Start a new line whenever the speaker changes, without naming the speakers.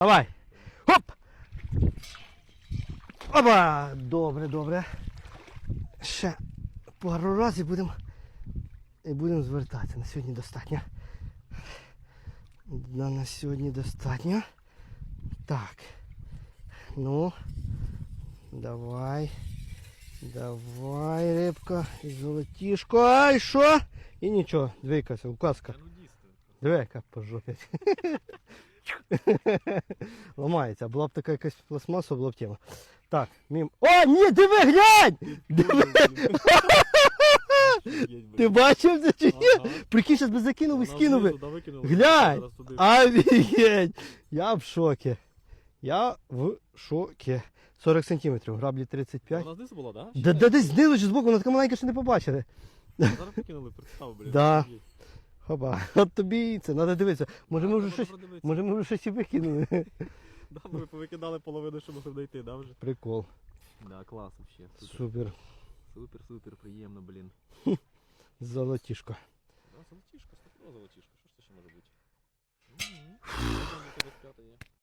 Давай. Хоп! Опа! Добре, добре. Ще пару разів будемо і будемо звертатися. На сьогодні достатньо. На, на сьогодні достатньо. Так. Ну. Давай. Давай, рибка. І золотішко. Ай, що? І нічого. Двійкася, указка. Диви, яка пожопить. Ламається. Була б така якась пластмаса, була б тема. Так, мім. О, ні, диви, глянь! Диви! Ти бачив це чи ні? Прикинь, зараз би закинув і скинув би. Глянь! Офігеть! Я в шокі. Я в шокі. 40 сантиметрів, граблі 35.
Вона знизу була, да?
Да, да десь знизу чи збоку, вона така маленька, що не побачили.
Зараз покинули, представ, блін.
Да. Хоба, от тобі і це, треба дивитися. Може ми вже щось, може ми вже щось і викинули.
Да, ми повикидали половину, що могли знайти, да, вже?
Прикол.
Да, клас вообще. Супер,
Супер.
супер, приємно, блін.
Золотішко.
Да, золотішко, стопно золотішко, що ж це ще може бути? Мгм. М, 25 є.